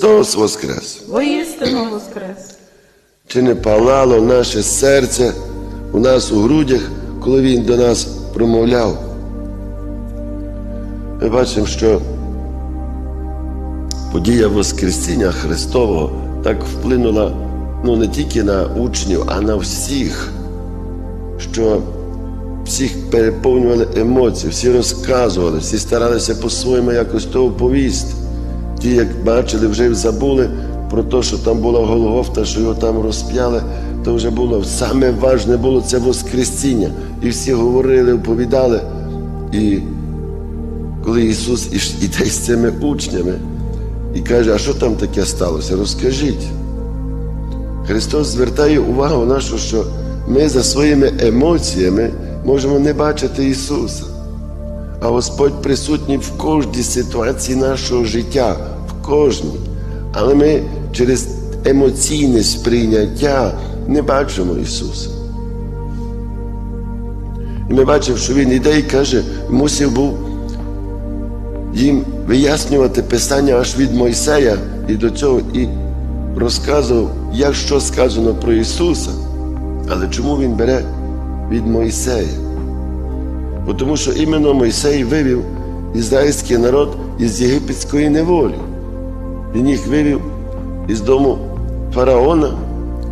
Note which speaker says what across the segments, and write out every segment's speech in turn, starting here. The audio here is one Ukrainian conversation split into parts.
Speaker 1: Христос Воскрес!
Speaker 2: Воістину воскрес!
Speaker 1: Чи не палало наше серце у нас у грудях, коли Він до нас промовляв? Ми бачимо, що подія Воскресіння Христового так вплинула ну, не тільки на учнів, а на всіх, що всіх переповнювали емоції, всі розказували, всі старалися по-своєму якось то оповісти. Ті, як бачили, вже забули про те, що там була Голгофта, що його там розп'яли, то вже було саме важне було це Воскресіння. І всі говорили, оповідали. І коли Ісус іде з цими учнями і каже, а що там таке сталося? Розкажіть. Христос звертає увагу нашу, що ми за своїми емоціями можемо не бачити Ісуса. А Господь присутній в кожній ситуації нашого життя, кожній. Але ми через емоційне сприйняття не бачимо Ісуса. І ми бачимо, що Він іде і каже, мусив був їм вияснювати Писання аж від Мойсея і до цього і розказував, як що сказано про Ісуса. Але чому Він бере від Мойсея? Бо Тому що іменно Мойсей вивів ізраїльський народ із єгипетської неволі. Він їх вивів із дому фараона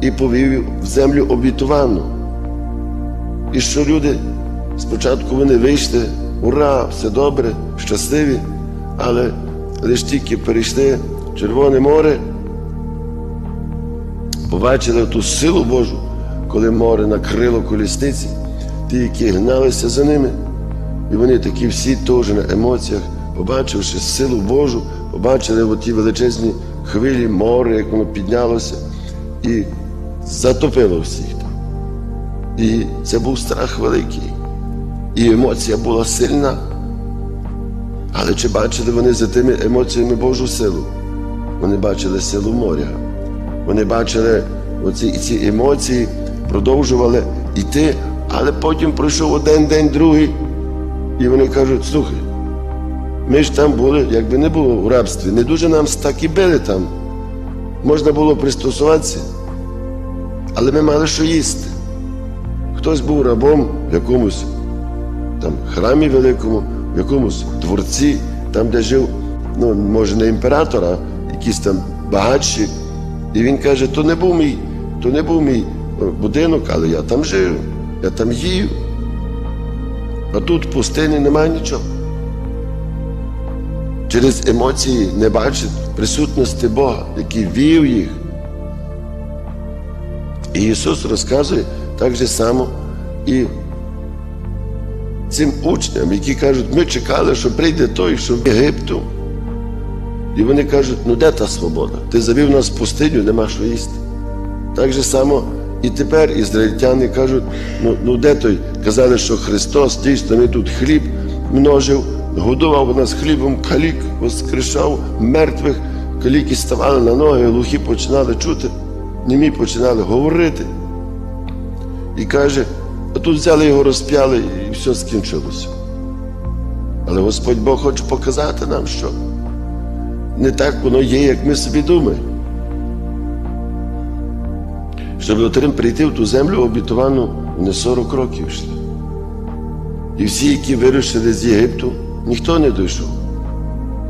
Speaker 1: і повів в землю обітувану. І що люди спочатку вони вийшли, ура, все добре, щасливі, але лише тільки перейшли Червоне море, побачили ту силу Божу, коли море накрило колісниці, ті, які гналися за ними. І вони такі всі теж на емоціях, побачивши силу Божу, побачили оті величезні хвилі море, як воно піднялося, і затопило всіх там. І це був страх великий. І емоція була сильна. Але чи бачили вони за тими емоціями Божу силу? Вони бачили силу моря. Вони бачили оці ці емоції, продовжували йти, але потім пройшов один день, другий, і вони кажуть, слухай, ми ж там були, якби не було в рабстві, не дуже нам так і били там. Можна було пристосуватися, але ми мали що їсти. Хтось був рабом в якомусь там храмі великому, в якомусь дворці, там, де жив, ну, може, не імператор, а якісь там багатші. І він каже, то не був мій, то не був мій е, будинок, але я там жив, я там їв. А тут в пустині немає нічого. Через емоції не бачить присутності Бога, який вів їх. І Ісус розказує так же само і цим учням, які кажуть, ми чекали, що прийде той, що в Єгипту. І вони кажуть, ну де та свобода? Ти завів нас в пустиню, нема що їсти. Так же само і тепер ізраїльтяни кажуть, ну, ну де той? Казали, що Христос дійсно ми тут хліб множив, годував нас хлібом калік, воскрешав мертвих, каліки ставали на ноги, глухі починали чути, німі починали говорити. І каже, а тут взяли його, розп'яли і все скінчилося. Але Господь Бог хоче показати нам, що не так воно є, як ми собі думаємо. Щоб отрим прийти в ту землю обітовану, вони 40 років йшли. І всі, які вирушили з Єгипту, ніхто не дійшов,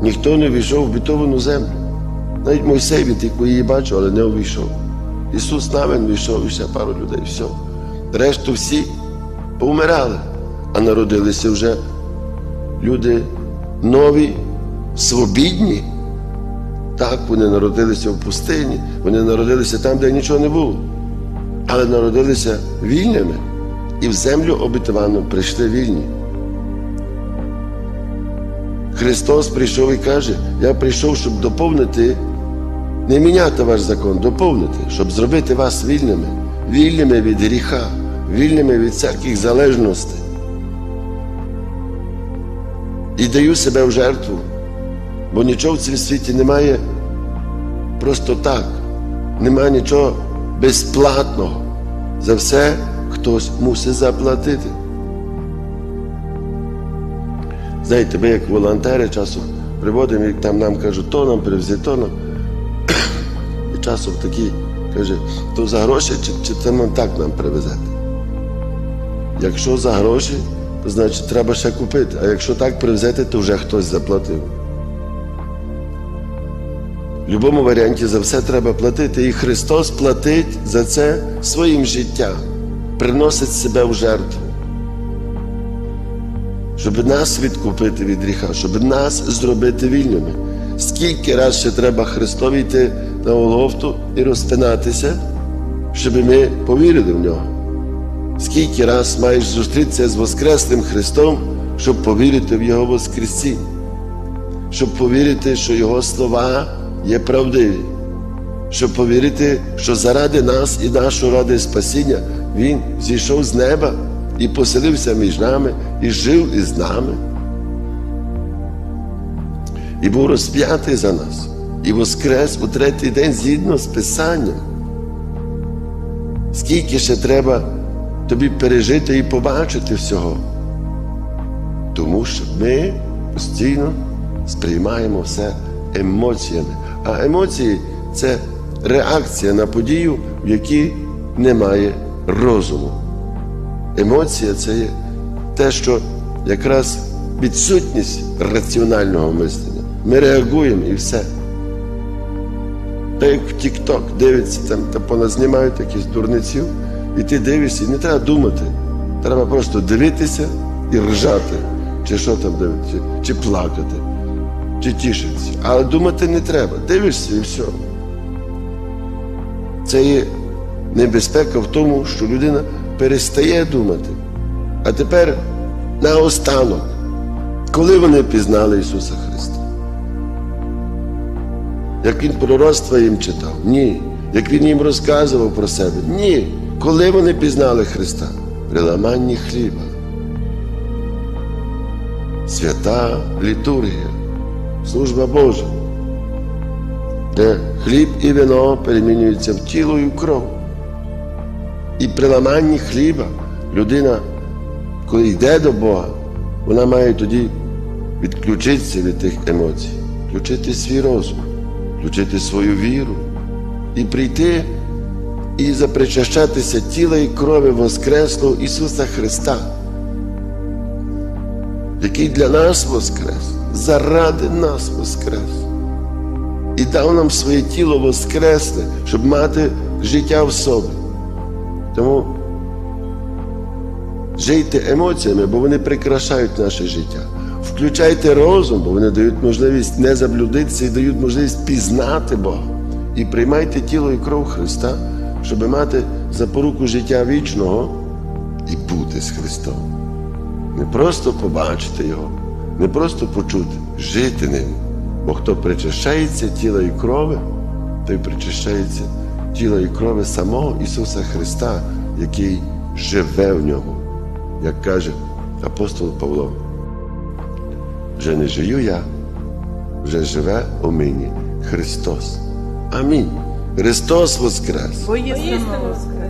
Speaker 1: ніхто не війшов в обітовану землю. Навіть Мойсей він тільки її бачив, але не увійшов. Ісус навин війшов і ще пару людей, все. Решту всі повмирали, а народилися вже люди нові, свобідні. Так, вони народилися в пустині, вони народилися там, де нічого не було. Але народилися вільними і в землю обітовану прийшли вільні. Христос прийшов і каже, я прийшов, щоб доповнити, не міняти ваш закон, доповнити, щоб зробити вас вільними, вільними від гріха, вільними від всяких залежностей. І даю себе в жертву, бо нічого в цьому світі немає просто так, немає нічого безплатного. За все хтось мусить заплатити. Знаєте, ми як волонтери часом приводимо, як там нам кажуть, то нам привези, то нам. часом такий каже, то за гроші чи, чи це нам так нам привезете? Якщо за гроші, то значить треба ще купити. А якщо так привезете, то вже хтось заплатив. В будь-якому варіанті за все треба платити. І Христос платить за це своїм життям, приносить себе в жертву. Щоб нас відкупити від гріха, щоб нас зробити вільними. Скільки раз ще треба Христові йти на Голгофту і розпинатися, щоб ми повірили в нього. Скільки раз маєш зустрітися з Воскреслим Христом, щоб повірити в Його Воскресіння, щоб повірити, що Його слова є правдиві, щоб повірити, що заради нас і нашого ради спасіння Він зійшов з неба і поселився між нами, і жив із нами. І був розп'ятий за нас, і воскрес у третій день згідно з Писанням. Скільки ще треба тобі пережити і побачити всього? Тому що ми постійно сприймаємо все емоціями. А емоції це реакція на подію, в якій немає розуму. Емоція це є те, що якраз відсутність раціонального мислення. Ми реагуємо і все. Та як в Тік-Ток дивиться, там та поназнімають якісь дурниців, і ти дивишся, і не треба думати. Треба просто дивитися і ржати, чи що там дивитися, чи, чи плакати, чи тішитися. Але думати не треба. Дивишся і все. Це є небезпека в тому, що людина перестає думати. А тепер наостанок, коли вони пізнали Ісуса Христа? Як Він пророцтва їм читав? Ні. Як Він їм розказував про себе? Ні. Коли вони пізнали Христа? При ламанні хліба. Свята літургія, служба Божа, де хліб і вино перемінюються в тіло і в кров. І при ламанні хліба людина, коли йде до Бога, вона має тоді відключитися від тих емоцій, включити свій розум, включити свою віру і прийти і запричащатися тіла і крові Воскреслого Ісуса Христа, який для нас воскрес, заради нас воскрес. І дав нам своє тіло воскресне, щоб мати життя в собі. Тому жийте емоціями, бо вони прикрашають наше життя. Включайте розум, бо вони дають можливість не заблудитися і дають можливість пізнати Бога. І приймайте тіло і кров Христа, щоб мати запоруку життя вічного і бути з Христом. Не просто побачити Його, не просто почути, жити ним. Бо хто причащається тіла і крови, той причащається тіла і крові самого Ісуса Христа, який живе в ньому, як каже апостол Павло. Вже не живу я, вже живе у мені Христос. Амінь. Христос Воскрес!
Speaker 2: Воістину воскрес.